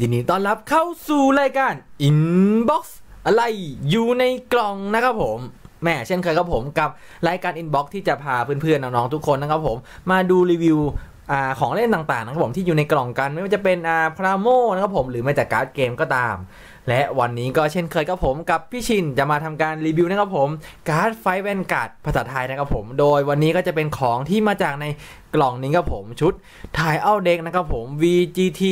ยินดีต้อนรับเข้าสู่รายการ Inbox อะไรอยู่ในกล่องนะครับผมแม่เช่นเคยครับผมกับรายการ Inbox ที่จะพาเพื่อนๆน้องๆทุกคนนะครับผมมาดูรีวิวอของเล่นต่างๆนะครับผมที่อยู่ในกล่องกันไม่ว่าจะเป็นอ่าพราโมนะครับผมหรือแม้แต่การ์ดเกมก็ตาม และวันนี้ก็เช่นเคยครับผมกับพี่ชินจะมาทำการรีวิวนะครับผม การ์ดไฟแวนการ์ดภาษาไทยนะครับผม โดยวันนี้ก็จะเป็นของที่มาจากในกล่องนี้ครับผมชุดถ่ายเอาเด็กนะครับผม VGT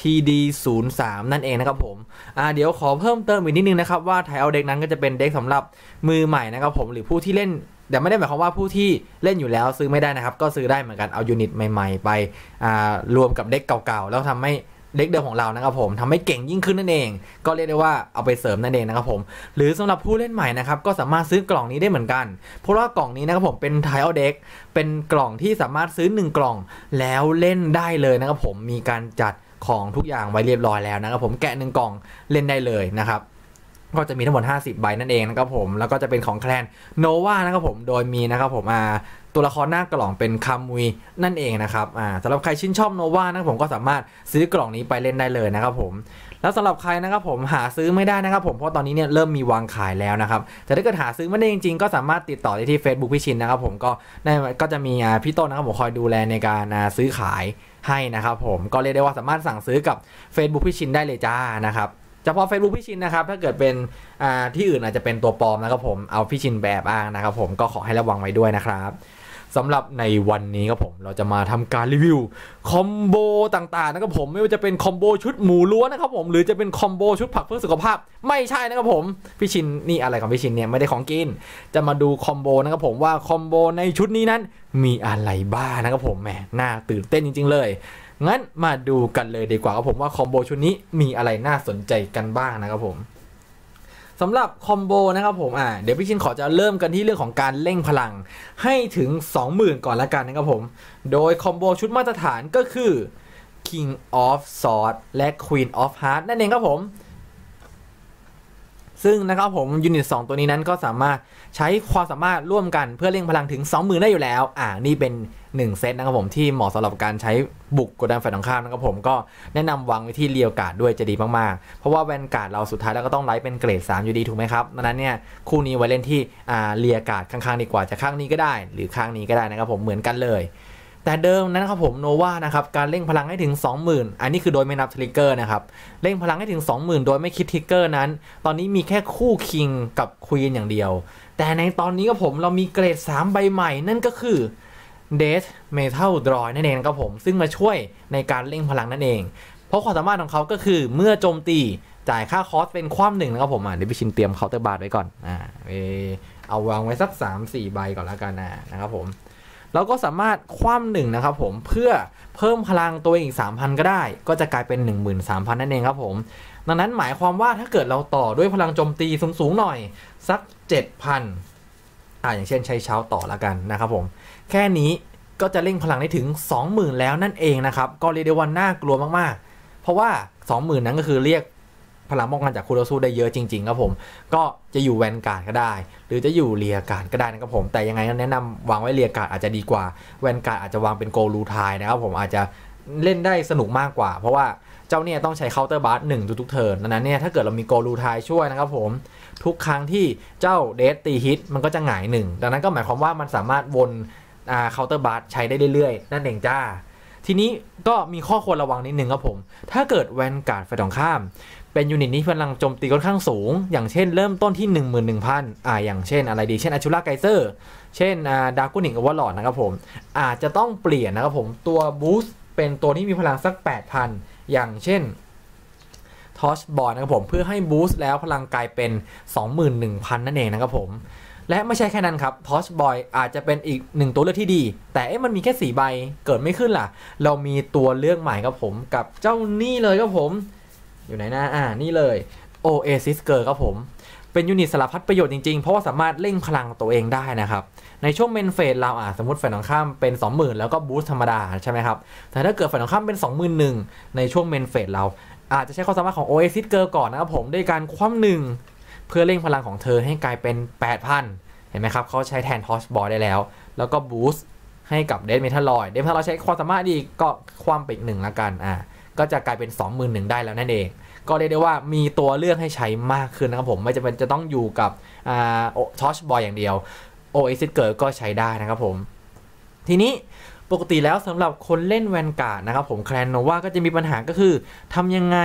TD 0 3นั่นเองนะครับผมอ่าเดี๋ยวขอเพิ่มเติมอีกนิดนึงนะครับว่าถ่ายเอาเด็กนั้นก็จะเป็นเด็กสำหรับมือใหม่นะครับผมหรือผู้ที่เล่นแต่ไม่ได้หมายความว่าผู้ที่เล่นอยู่แล้วซื้อไม่ได้นะครับ ก็ซื้อได้เหมือนกันเอายูนิตใหม่ ๆ ไปอ่ารวมกับเด็กเก่าๆแล้วทำให้ เด็กเดิมของเรานะครับผมทำให้เก่งยิ่งขึ้นนั่นเอง ก็เรียกได้ว่าเอาไปเสริมนั่นเองนะครับผม หรือสำหรับผู้เล่นใหม่นะครับก็สามารถซื้อกล่องนี้ได้เหมือนกัน เพราะว่ากล่องนี้นะครับผมเป็นไทเอาเด็กเป็นกล่องที่สามารถซื้อ 1 กล่องแล้วเล่นได้เลยนะครับผมมีการจัดของทุกอย่างไว้เรียบร้อยแล้วนะครับผมแกะหนึ่งกล่องเล่นได้เลยนะครับก็จะมีทั้งหมด 50 ใบนั่นเองนะครับผม แล้วก็จะเป็นของแคลนโนวานะครับผม โดยมีนะครับผมอ่า ตัวละครหน้ากล่องเป็นคามุยนั่นเองนะครับอ่าสำหรับใครชื่นชอบโนวานะผมก็สามารถซื้อกล่องนี้ไปเล่นได้เลยนะครับผมแล้วสำหรับใครนะครับผมหาซื้อไม่ได้นะครับผมเพราะตอนนี้เนี่ยเริ่มมีวางขายแล้วนะครับแต่ถ้าเกิดหาซื้อไม่ได้จริงๆ ก็สามารถติดต่อได้ที่ Facebook พี่ชินนะครับผมก็ได้ก็จะมีพี่ต้นนะครับผมคอยดูแลในการซื้อขายให้นะครับผมก็เรียกได้ว่าสามารถสั่งซื้อกับ Facebook พี่ชินได้เลยจ้านะครับเฉพาะ Facebook พี่ชินนะครับ ถ้าเกิดเป็นที่อื่นอาจจะเป็นตัวปลอมนะครับผมเอาพี่ชินแบบอ้างนะครับผมก็ขอให้ระวังไว้ด้วยนะครับ สำหรับในวันนี้ครับผมเราจะมาทำการรีวิวคอมโบต่างๆนะครับผมไม่ว่าจะเป็นคอมโบชุดหมูล้วนนะครับผมหรือจะเป็นคอมโบชุดผักเพื่อสุขภาพ ไม่ใช่นะครับผมพี่ชินนี่อะไรของพี่ชินเนี่ยไม่ได้ของกิน จะมาดูคอมโบนะครับผมว่าคอมโบในชุดนี้นั้นมีอะไรบ้างนะครับผมแหมน่าตื่นเต้นจริง ๆ เลยงั้นมาดูกันเลยดีกว่าครับผมว่าคอมโบชุดนี้มีอะไรน่าสนใจกันบ้างนะครับผม สำหรับคอมโบนะครับผมอ่าเดี๋ยวพี่ชินขอจะเริ่มกันที่เรื่องของการเร่งพลังให้ถึง 20,000 ก่อนละกันนะครับผม โดยคอมโบชุดมาตรฐานก็คือ King of Swords และ Queen of Hearts นั่นเองครับผม ซึ่งนะครับผมยูนิต 2 ตัวนี้นั้นก็สามารถใช้ความสามารถร่วมกันเพื่อเร่งพลังถึง 20,000 ได้อยู่แล้ว อ่านี่เป็น 1 เซตนะครับผมที่เหมาะสำหรับการใช้บุกกดดันฝ่ายตรงข้ามนะครับผมก็แนะนำวางไว้ที่เรียวการ์ดด้วยจะดีมากๆ เพราะว่าแวนการ์ดเราสุดท้ายแล้วก็ต้องไลฟ์เป็นเกรด 3 อยู่ดีถูกไหมครับดังนั้นเนี่ยคู่นี้ไว้เล่นที่อ่าเรียการ์ดข้างๆดีกว่าจะข้างนี้ก็ได้ หรือข้างนี้ก็ได้นะครับผมเหมือนกันเลยแต่เดิมนั้นครับผมโนวานะครับการเร่งพลังให้ถึง 20,000 อันนี้คือโดยไม่นับทริกเกอร์นะครับเร่งพลังให้ถึง 20,000 โดยไม่คิดทริกเกอร์นั้น ตอนนี้มีแค่คู่คิงกับควีนอย่างเดียว แต่ในตอนนี้ครับผมเรามีเกรด 3 ใบใหม่นั่นก็คือ เดสเมทัลดรอยนั่นเองครับผม ซึ่งมาช่วยในการเร่งพลังนั่นเอง เพราะความสามารถของเขาก็คือเมื่อโจมตีจ่ายค่าคอสเป็นความหนึ่งนะครับผมอะเดี๋ยวพี่ชินเตรียมเคาน์เตอร์บาร์ไว้ก่อนอ่าเออเอาวางไว้สัก 3-4 ใบก่อนแล้วกันนะนะครับผมเราก็สามารถคว่ำหนึ่งนะครับผมเพื่อเพิ่มพลังตัวเองอีก 3,000 ก็ได้ ก็จะกลายเป็น 13,000 นั่นเองครับผม ดังนั้นหมายความว่าถ้าเกิดเราต่อด้วยพลังโจมตีสูงๆหน่อยสัก 7,000 อ่าอย่างเช่นใช้เช้าต่อละกันนะครับผม แค่นี้ก็จะเร่งพลังได้ถึง 20,000 แล้วนั่นเองนะครับก็เรียกได้ว่าน่ากลัวมากๆ เพราะว่า 20,000 นั้นก็คือเรียกพลังป้องกันจากคูโรซูได้เยอะจริงๆครับผม ก็จะอยู่แวนการ์ดก็ได้ หรือจะอยู่เรียการ์ดก็ได้นะครับผม แต่ยังไงก็แนะนำวางไว้เรียการ์ดอาจจะดีกว่า แวนการ์ดอาจจะวางเป็นโกลูทายนะครับผมอาจจะเล่นได้สนุกมากกว่า เพราะว่า เจ้าเนี่ยต้องใช้เคาน์เตอร์บาร์หนึ่งทุกๆเทิร์นดังนั้นเนี่ยถ้าเกิดเรามีโกลูทายช่วยนะครับผมทุกครั้งที่เจ้าเดสตีฮิตมันก็จะหงายหนึ่งดังนั้นก็หมายความว่ามันสามารถวนเคาน์เตอร์บาร์ใช้ได้เรื่อยๆ นั่นเองจ้า ทีนี้ก็มีข้อควรระวังนิดนึงครับผม ถ้าเกิดแวนการ์ดฝ่ายตรงข้าม เป็นยูนิตนี้พลังโจมตีค่อนข้างสูง อย่างเช่นเริ่มต้นที่ 11,000 อ่าอย่างเช่นอะไรดี เช่นอชูล่าไกเซอร์ เช่นดาร์กุนิกอวอร์ลอดนะครับผม อาจจะต้องเปลี่ยนนะครับผมตัวบูสต์เป็นตัวที่มีพลังสัก 8,000 อย่างเช่นทอชบอลนะครับผมเพื่อให้บูสต์แล้วพลังกลายเป็น 21,000 นั่นเองนะครับผมและไม่ใช่แค่นั้นครับทอชบอยอาจจะเป็นอีกหนึ่งตัวเลือกที่ดี แต่เอ๊ะมันมีแค่สีใบเกิดไม่ขึ้นล่ะ เรามีตัวเลือกใหม่ครับผมกับเจ้านี่เลยครับผม อยู่ไหนนะอ่านี่เลย Oasis Girl ครับผม เป็นยูนิตสารพัดประโยชน์จริงๆ เพราะว่าสามารถเร่งพลังตัวเองได้นะครับ ในช่วงเมนเฟสเราอะสมมติฝ่ายตรงข้ามเป็น 20,000 แล้วก็บูสต์ธรรมดาใช่ไหมครับ แต่ถ้าเกิดฝ่ายตรงข้ามเป็น 21,000 ในช่วงเมนเฟสเรา อาจจะใช้ความสามารถของ Oasis Girl ก่อนนะครับผมด้วยการคว่ำหนึ่งเพื่อเร่งพลังของเธอให้กลายเป็น 8,000 เห็นไหมครับเขาใช้แทนทอชบอลได้แล้ว แล้วก็บูสต์ให้กับเดนเมทัลลอยเดนเมทัลลอยใช้ความสามารถอีกก็คว่ำไปอีกหนึ่งละกันอ่าก็จะกลายเป็น 21,000 ได้แล้วนั่นเอง ก็เรียกได้ว่ามีตัวเลือกให้ใช้มากขึ้นนะครับผมไม่จำเป็นจะต้องอยู่กับอ่าทอชบอยอย่างเดียว Oasis Girl ก็ใช้ได้นะครับผม ทีนี้ปกติแล้วสำหรับคนเล่นแวนการ์ดนะครับผมแคลนโนวาก็จะมีปัญหาก็คือทำยังไง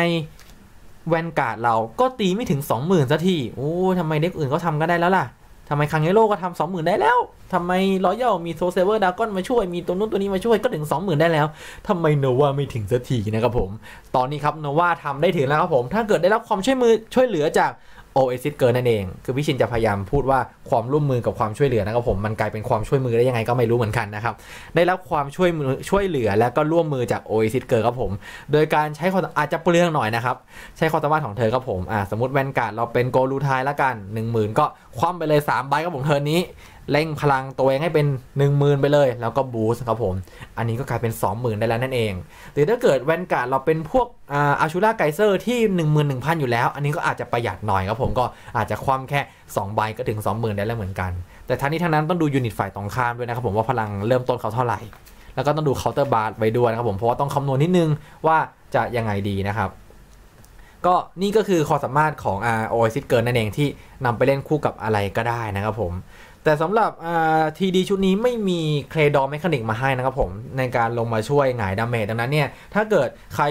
แวนการ์ดเราก็ตีไม่ถึง 20,000สักทีโอ้ทำไมเด็กอื่นเขาทำก็ได้แล้วล่ะ ทำไมคังเฮโร่ก็ทำสองหมื่นได้แล้วทำไมรอยัลมีโซเซเวอร์ดากอนมาช่วย มีตัวนู้นตัวนี้มาช่วยก็ถึง 20,000 ได้แล้วทำไมโนวาไม่ถึงสักทีนะครับผม ตอนนี้ครับโนวาทำได้ถึงแล้วครับผม ถ้าเกิดได้รับความช่วยมือช่วยเหลือจาก Oasis เกินนั่นเอง คือพี่ชินจะพยายามพูดว่าความร่วมมือกับความช่วยเหลือนะครับผม มันกลายเป็นความช่วยมือได้ยังไงก็ไม่รู้เหมือนกันนะครับ ได้รับความช่วยมือช่วยเหลือและก็ร่วมมือจาก Oasis เกิร์ครับผม โดยการใช้ความอาจจะเปลืองหน่อยนะครับ ใช้ความสามารถของเธอครับผม อ่าสมมติแวนการ์ดเราเป็นโกลูทายละกัน 1 0,000 ก็คว่ำไปเลย3ใบครับผมเทิร์นนี้เร่งพลังตัวเองให้เป็น 10,000 ไปเลย แล้วก็บูสต์ครับผม อันนี้ก็กลายเป็น 20,000 ได้แล้วนั่นเอง หรือถ้าเกิดแวนการ์ดเราเป็นพวกอาชูราไกเซอร์ที่ 11,000 อยู่แล้ว อันนี้ก็อาจจะประหยัดหน่อยครับผมก็อาจจะคว่ำแค่ 2 ใบก็ถึง 20,000 ได้แล้วเหมือนกัน แต่ทั้งนี้ทั้งนั้นต้องดูยูนิตฝ่ายตรงข้ามด้วยนะครับผมว่าพลังเริ่มต้นเขาเท่าไหร่ แล้วก็ต้องดูเคาน์เตอร์บาร์ไว้ด้วยนะครับผมเพราะว่าต้องคำนวณนิดนึงว่าจะยังไงดีนะครับก็นี่ก็คือความสามารถของ r o s i s เกินนั่นเองที่นำไปเล่นคู่กับอะไรก็ได้นะครับผม แต่สำหรับทีดีชุดนี้ไม่มีเคลดอมแมคานิกมาให้นะครับผม ในการลงมาช่วยหงายดาเมจดังนั้นเนี่ย ถ้าเกิดใคร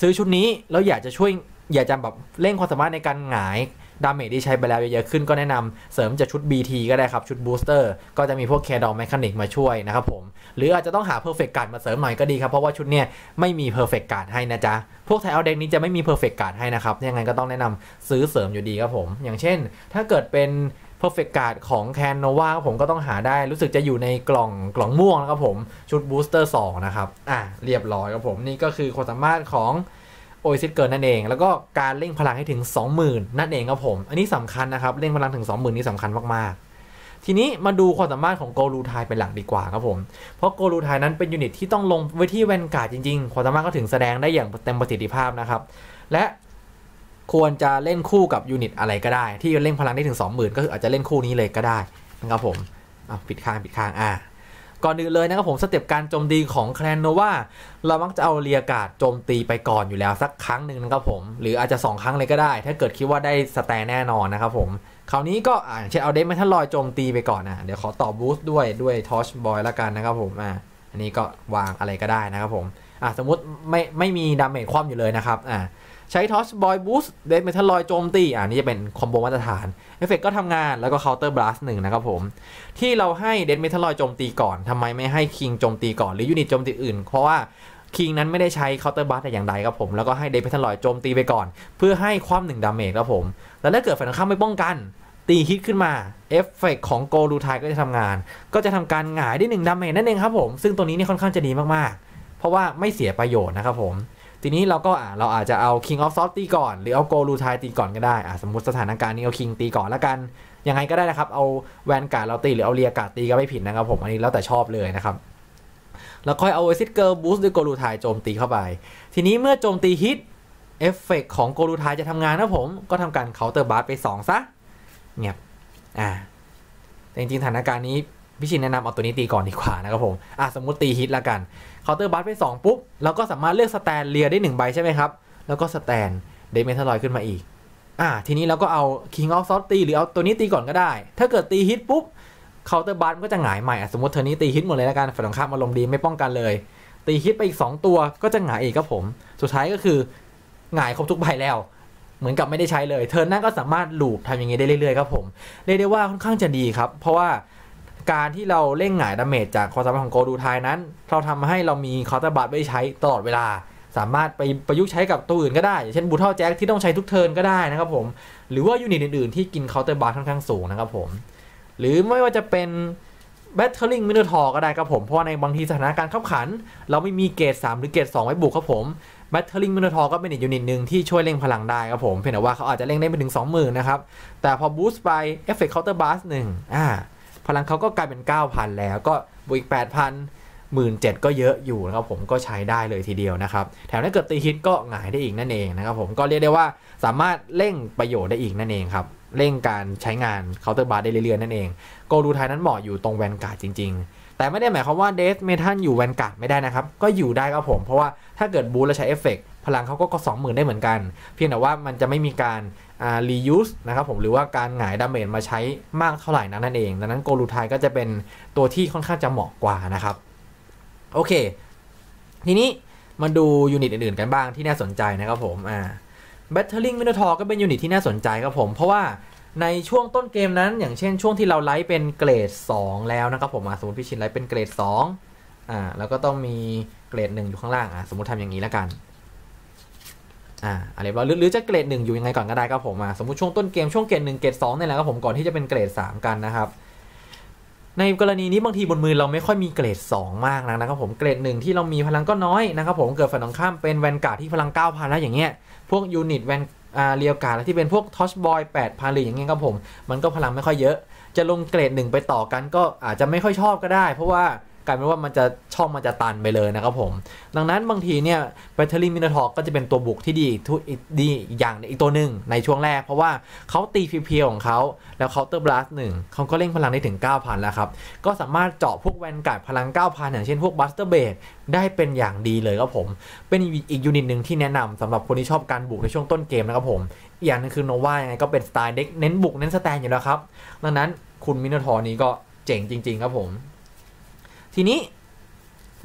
ซื้อชุดนี้ แล้วอยากจะช่วยอยากจะแบบเร่งความสามารถในการหงายดาเมจที่ใช้ไปแล้วเยอะๆขึ้นก็แนะนำเสริมจากชุด BT ก็ได้ครับ ชุดบูสเตอร์ก็จะมีพวกเคดอมแมคานิกมาช่วยนะครับผม หรืออาจจะต้องหาเพอร์เฟกต์การ์ดมาเสริมหน่อยก็ดีครับ เพราะว่าชุดเนี้ยไม่มีเพอร์เฟกต์การ์ดให้นะจ๊ะ พวกไทเอาเด็กนี้จะไม่มีเพอร์เฟกต์การ์ดให้นะครับ ยังไงก็ต้องแนะนำซื้อเสริมอยู่ดีครับผม อย่างเช่น ถ้าเกิดเป็น perfect card ของแคนโนวาผมก็ต้องหาได้รู้สึกจะอยู่ในกล่องกล่องม่วงนะครับผม ชุดบูสเตอร์2นะครับ อะ เรียบร้อยครับผมนี่ก็คือความสามารถของโอซิสเกินนั่นเอง แล้วก็การเร่งพลังให้ถึง 20,000 นั่นเองครับผม อันนี้สำคัญนะครับ เร่งพลังถึง 20,000 นี่สำคัญมากๆ ทีนี้มาดูความสามารถของโกลูไทเป็นหลักดีกว่าครับผม เพราะโกลูไทนั้นเป็นยูนิตที่ต้องลงไว้ที่แวนการ์ดจริงๆ ความสามารถก็ถึงแสดงได้อย่างเต็มประสิทธิภาพนะครับ และ ควรจะเล่นคู่กับยูนิตอะไรก็ได้ ที่เล่นพลังได้ถึง 20,000 ก็คืออาจจะเล่นคู่นี้เลยก็ได้นะครับผมปิดข้างปิดข้างอะก่อนอื่นเลยนะครับผมสเต็ปการโจมตีของแคลนโนวาเรามักจะเอาเรียกาดโจมตีไปก่อนอยู่แล้วสักครั้งหนึ่งนะครับผม หรืออาจจะ 2 ครั้งเลยก็ได้ ถ้าเกิดคิดว่าได้สแตนแน่นอนนะครับผมคราวนี้ก็อ่าเช่นเอาเดมเมทัลลอยโจมตีไปก่อนนะเดี๋ยวขอต่อบูสต์ด้วยด้วยทอชบอยละกันนะครับผมอ่าอันนี้ก็วางอะไรก็ได้นะครับผมอ่าสมมติไม่ไม่มีดาเมจคว่ำอยู่เลยนะครับอ่า ใช้ทอชบอยบูสเดนเมทัลลอยโจมตีอ่านี่จะเป็นคอมโบมาตรฐานเอฟเฟกก็ทำงานแล้วก็เคาน์เตอร์บลัสหนึ่งนะครับผม ที่เราให้เดนเมทัลลอยโจมตีก่อนทำไมไม่ให้คิงโจมตีก่อนหรือยูนิตโจมตีอื่น เพราะว่าคิงนั้นไม่ได้ใช้เคาน์เตอร์บัสแต่อย่างใดครับผม แล้วก็ให้เดนเมทัลลอยโจมตีไปก่อน เพื่อให้ความหนึ่งดาเมจครับผม แล้วถ้าเกิดฝ่ายตรงข้ามไม่ป้องกันตีฮิตขึ้นมา เอฟเฟกของโกลูไทก็จะทำงาน ก็จะทำการหงายได้หนึ่งดาเมจนั่นเองครับผม ซึ่งตัวนี้นี่ค่อนข้างจะดีมากๆ เพราะว่าไม่เสียประโยชน์นะครับผม ทีนี้เราก็อ่าเราอาจจะเอา King of s o f t ตีก่อน หรือเอาโกลูไทตีก่อนก็ได้อ่าสมมติสถานการณ์นี้เอา King ตีก่อนแล้วกันยังไงก็ได้นะครับ เอาแวนการ์ดเราตีหรือเอาเรียการ์ดตีก็ไม่ผิดนะครับผมอันนี้แล้วแต่ชอบเลยนะครับแล้วค่อยเอาเอซิตเกิร์บูสต์ด้วยโกลูไทโจมตีเข้าไป ทีนี้เมื่อโจมตีฮิตเอฟเฟกของโกลูไทจะทำงานนะผม ก็ทำการเคาน์เตอร์บาร์ไป 2 ซะ เงียบอ่าแต่จริงๆสถานการณ์นี้ พี่ชินแนะนำเอาตัวนี้ตีก่อนดีกว่านะครับผมอะสมมติตีฮิตละกันเคาน์เตอร์บัสไป 2 ปุ๊บเราก็สามารถเลือกสแตนเลียได้1ใบใช่ไหมครับ แล้วก็สแตนเดเมทัลลอยขึ้นมาอีกอ่าทีนี้เราก็เอา King of s o f t ตีหรือเอาตัวนี้ตีก่อนก็ได้ ถ้าเกิดตีฮิตปุ๊บเคาน์เตอร์บัสก็จะหงายใหม่สมมติเธอนี้ตีฮิตหมดเลยแล้วกันฝ่ายตรงข้ามมาลงดีไม่ป้องกันเลย ตีฮิตไปอีก 2 ตัวก็จะหงายอีกครับผม สุดท้ายก็คือหงายครบทุกใบแล้วเหมือนกับไม่ได้ใช้เลยเธอหน้าก็สามารถลูปทำอย่างนี้ได้เรื่อยๆครับผม เรียกได้ว่าค่อนข้างจะดีครับ เพราะว่า การที่เราเล่งหงายดาเมจจากความสามารถของโกดูไทยนั้น เราทำให้เรามีคอร์ตบัตไว้ใช้ตลอดเวลา สามารถไปประยุกต์ใช้กับตัวอื่นก็ได้อย่างเช่นบูทเทิลแจ็คที่ต้องใช้ทุกเทิร์นก็ได้นะครับผม หรือว่ายูนิตอื่นๆที่กินเคาน์เตอร์บาร์ค่อนข้างสูงนะครับผม หรือไม่ว่าจะเป็น Battling Minotaur ก็ได้ครับผม เพราะว่าในบางทีสถานการณ์ขับขัน เราไม่มีเกรด3หรือเกรด2ไว้บุกครับผม Battling Minotaur ก็เป็นอีกยูนิตหนึ่งที่ช่วยเร่งพลังได้ครับผม เพียงแต่ว่าเขาอาจจะเร่งได้ไปถึง 20,000นะครับ แต่พอบูสต์ไป Effect Counter Blast 1อ่า พลังเขาก็กลายเป็น 9,000 แล้วก็บวกอีก 8,000หมื่นเจ็ดก็เยอะอยู่นะครับผมก็ใช้ได้เลยทีเดียวนะครับ แถมถ้าเกิดตีฮิตก็หงายได้อีกนั่นเองนะครับผมก็เรียกได้ว่าสามารถเร่งประโยชน์ได้อีกนั่นเองครับ เร่งการใช้งานเคาน์เตอร์บาร์ได้เรื่อยๆนั่นเองโกลูไทยนั้นเหมาะอยู่ตรงแวนการ์ดจริง ๆ แต่ไม่ได้หมายความว่าเดสเมทัลอยู่แวนการ์ดไม่ได้นะครับ ก็อยู่ได้ครับผม เพราะว่าถ้าเกิดบูแล้วใช้เอฟเฟก พลังเขาก็ก็สองหมื่นได้เหมือนกัน เพียงแต่ว่ามันจะไม่มีการอ่า reuse นะครับผมหรือว่าการหงายดาเมจมาใช้มากเท่าไหร่นักนั่นเองดังนั้นโกลูไทยก็จะเป็นตัวที่ค่อนข้างจะเหมาะกว่านะครับ โอเค ทีนี้มาดูยูนิตอื่นๆกันบ้างที่น่าสนใจนะครับผมอ่า Battling Minotaur ก็เป็นยูนิตที่น่าสนใจครับผม เพราะว่าในช่วงต้นเกมนั้น อย่างเช่นช่วงที่เราไลฟ์เป็นเกรด 2 แล้วนะครับผมสมมติพี่ชินไลฟ์เป็นเกรด2อ่าแล้วก็ต้องมีเกรด 1 อยู่ข้างล่างอะสมมติทำอย่างนี้แล้วกัน อ่าอะไรบ้างหรือจะเกรด1อยู่ยังไงก่อนก็ได้ครับผมอะสมมติช่วงต้นเกมช่วงเกรด1เกรด2นี่แหละครับผมก่อนที่จะเป็นเกรด3กันนะครับในกรณีนี้บางทีบนมือเราไม่ค่อยมีเกรด 2 มากนะนะครับผมเกรด 1 ที่เรามีพลังก็น้อยนะครับผมเกิดฝั่งตรงข้ามเป็นแวนการ์ดที่พลัง 9,000 แล้วอย่างเงี้ยพวกยูนิตแวนอ่าเรียวการ์ดที่เป็นพวกทอชบอย8,000หรืออย่างเงี้ยครับผมมันก็พลังไม่ค่อยเยอะ จะลงเกรด 1 ไปต่อกันก็อาจจะไม่ค่อยชอบก็ได้ เพราะว่า กลายเป็นว่ามันจะช่องมันจะตันไปเลยนะครับผม ดังนั้นบางทีเนี่ยแบตเตอรี่มินาทอกก็จะเป็นตัวบุกที่ดีทุกดีอีกอย่างอีกตัวหนึ่งในช่วงแรก เพราะว่าเขาตีเพียวๆของเขาแล้วเคาน์เตอร์บลัสหนึ่งเขาก็เร่งพลังได้ถึง 9,000 แล้วครับ ก็สามารถเจาะพวกแวนการ์ดพลัง 9,000 อย่างเช่นพวกบัสเตอร์เบดได้เป็นอย่างดีเลยครับผม เป็นอีกยูนิตหนึ่งที่แนะนำสำหรับคนที่ชอบการบุกในช่วงต้นเกมนะครับผมอีกอย่างนึงคือโนวายังไงก็เป็นสไตล์เด็กเน้นบุกเน้นสแตนอยู่แล้วครับดังนั้นคุณมินาทอร์นี้ก็เจ๋งจริง ๆ ครับผม ทีนี้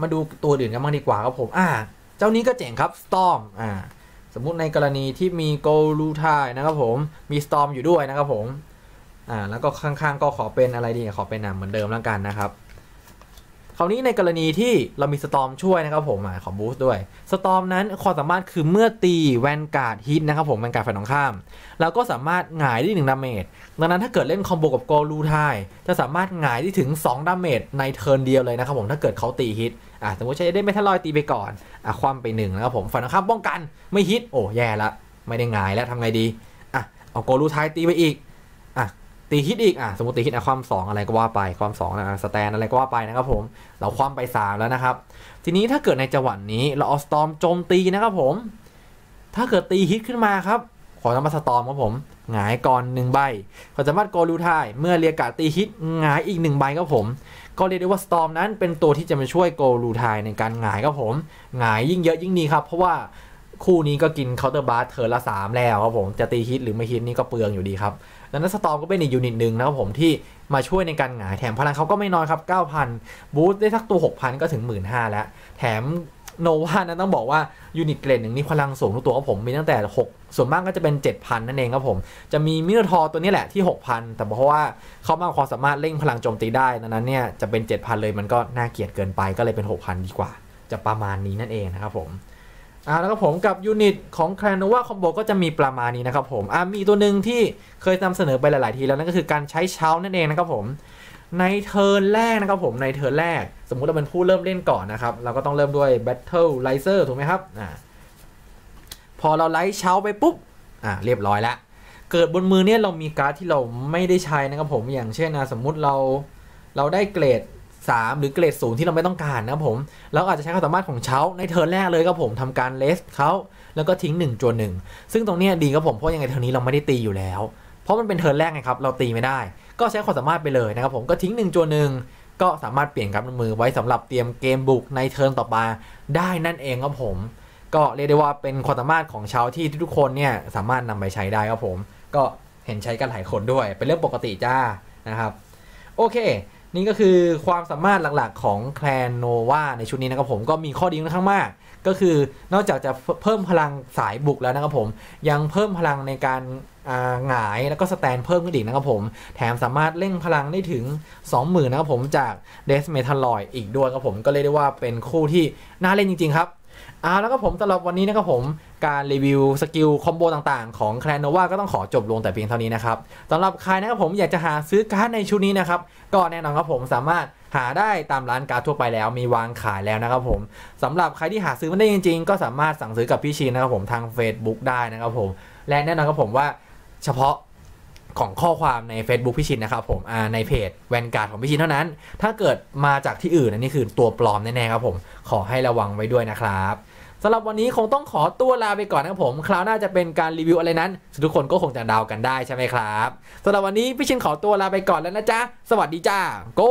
มาดูตัวอื่นกันบ้างดีกว่าครับผม อ่า เจ้านี้ก็เจ๋งครับ Storm อ่า สมมุติในกรณีที่มีโกลูทายนะครับผม มี Storm อยู่ด้วยนะครับผม อ่า แล้วก็ข้างๆก็ขอเป็นอะไรดี ขอเป็นอะเหมือนเดิมแล้วกันนะครับ ราวนี้ในกรณีที่เรามีสตอมช่วยนะครับผมขอบูสต์ด้วยสตอมนั้นความสามารถคือเมื่อตีแวนการ์ดฮิตนะครับผมแวนการ์ดฝ่ายตรงข้าม เราก็สามารถหงายได้หนึ่งดาเมจดังนั้นถ้าเกิดเล่นคอมโบกับโกลูไทยจะสามารถหงายได้ถึง2ดาเมจในเทิร์นเดียวเลยนะครับผมถ้าเกิดเขาตีฮิตอะสมมติใช้ได้เมทัลลอยตีไปก่อนอะคว่ำไปหนึ่งนะครับผมฝ่ายตรงข้ามป้องกันไม่ฮิตโอ้แย่ละไม่ได้หงายแล้วทำไงดีอะเอาโกลูไทยตีไปอีก ตีฮิตอีกอะสมมติตีฮิตอะความสองอะไรก็ว่าไปความสองนะสแตนอะไรก็ว่าไปนะครับผมเราคว่ำไปสามแล้วนะครับ ทีนี้ถ้าเกิดในจังหวะนี้เราเอาสตอมโจมตีนะครับผม ถ้าเกิดตีฮิตขึ้นมาครับขอทำมาสตอมครับผมหงายก่อนหนึ่งใบขอสามารถโกลูทายเมื่อเรียกการตีฮิตหงายอีกหนึ่งใบครับผม ก็เรียกได้ว่าสตอมนั้นเป็นตัวที่จะมาช่วยโกลูทายในการหงายครับผมหงายยิ่งเยอะยิ่งดีครับ เพราะว่า คู่นี้ก็กินเคาน์เตอร์บาร์เทิร์ละ 3 แล้วครับผมจะตีฮิตหรือไม่ฮิตนี่ก็เปลืองอยู่ดีครับดังนั้นสตอมก็เป็นอีกยูนิตหนึ่งนะครับผมที่มาช่วยในการหงายแถมพลังเขาก็ไม่น้อยครับ 9,000 บูสต์ได้สักตัว 6,000 ก็ถึง 15,000แล้ว แถมโนวานั้นต้องบอกว่ายูนิตเกรดหนึ่งนี่พลังสูงทุกตัวครับผมมีตั้งแต่ 6 ส่วนมากก็จะเป็น 7,000 นั่นเองครับผม จะมีมิโนทอร์ตัวนี้แหละที่ 6,000 แต่เพราะว่าเขามากความสามารถเร่งพลังโจมตีได้ดังนั้นเนี่ยจะเป็น 7,000 เลยมันก็น่าเกลียดเกินไปก็เลยเป็น 6,000 ดีกว่า จะประมาณนี้นั่นเองนะครับผม อ่าแล้วก็ผมกับยูนิตของแคลนโนวาคอมโบก็จะมีประมาณนี้นะครับผมอ่ามีตัวหนึ่งที่เคยนำเสนอไปหลาย ๆ ทีแล้วนั่นก็คือการใช้เช้านั่นเองนะครับผมในเทิร์นแรกนะครับผมในเทิร์นแรก สมมุติเราเป็นผู้เริ่มเล่นก่อนนะครับ เราก็ต้องเริ่มด้วย Battle l i z e r ถูกไหมครับอ่าพอเราไลท์เช้าไปปุ๊บอ่าเรียบร้อยแล้วเกิดบนมือเนี่ยเรามีการ์ดที่เราไม่ได้ใช้นะครับผมอย่างเช่นนะสมมุติเราเราได้เกรด 3 หรือเกรดศูนย์ที่เราไม่ต้องการนะครับผมเราอาจจะใช้ความสามารถของเช้าในเทิร์นแรกเลยครับผมทำการเลสเขาแล้วก็ทิ้ง1จวนหนึ่งซึ่งตรงนี้ดีครับผมเพราะยังไงเทิร์นนี้เราไม่ได้ตีอยู่แล้ว เพราะมันเป็นเทิร์นแรกไงครับเราตีไม่ได้ ก็ใช้ความสามารถไปเลยนะครับผมก็ทิ้ง1จัวหนึ่งก็สามารถเปลี่ยนกับมือไว้สำหรับเตรียมเกมบุกในเทิร์นต่อมาได้นั่นเองครับผม ก็เรียกได้ว่าเป็นความสามารถของชาวที่ทุกคนเนี่ยสามารถนำไปใช้ได้ครับผม ก็เห็นใช้กันหลายคนด้วย เป็นเรื่องปกติจ้านะครับ โอเค นี่ก็คือความสามารถหลักๆของแคลนโนวาในชุดนี้นะครับผมก็มีข้อดีค่อนข้างมาก ก็คือนอกจากจะเพิ่มพลังสายบุกแล้วนะครับผม ยังเพิ่มพลังในการอ่าหงายแล้วก็สแตนเพิ่มขึ้นอีกนะครับผม แถมสามารถเร่งพลังได้ถึง 20,000 นะครับผมจากเดสเมทัลลอยอีกด้วยครับผมก็เรียกได้ว่าเป็นคู่ที่น่าเล่นจริง ๆ ครับ อาแล้วก็ผมสำหรับวันนี้นะครับผมการรีวิวสกิลคอมโบต่างๆ ของแคลนโนวาก็ต้องขอจบลงแต่เพียงเท่านี้นะครับสำหรับใครนะครับผมอยากจะหาซื้อการ์ดในชุดนี้นะครับก็แน่นอนครับผมสามารถหาได้ตามร้านการ์ดทั่วไปแล้วมีวางขายแล้วนะครับผมสำหรับใครที่หาซื้อไม่ได้จริง ๆ ก็สามารถสั่งซื้อกับพี่ชินนะครับผมทาง Facebook ได้นะครับผมและแน่นอนครับผมว่าเฉพาะของข้อความใน Facebook พี่ชินนะครับผมในเพจแวนการ์ดของพี่ชินเท่านั้น ถ้าเกิดมาจากที่อื่นอันนี้คือตัวปลอมแน่ๆครับผมขอให้ระวังไว้ด้วยนะครับ สำหรับวันนี้คงต้องขอตัวลาไปก่อนนะครับผม คราวหน้าจะเป็นการรีวิวอะไรนั้น ทุกคนก็คงจะเดากันได้ใช่ไหมครับสำหรับวันนี้พี่ชินขอตัวลาไปก่อนแล้วนะจ๊ะ สวัสดีจ้า go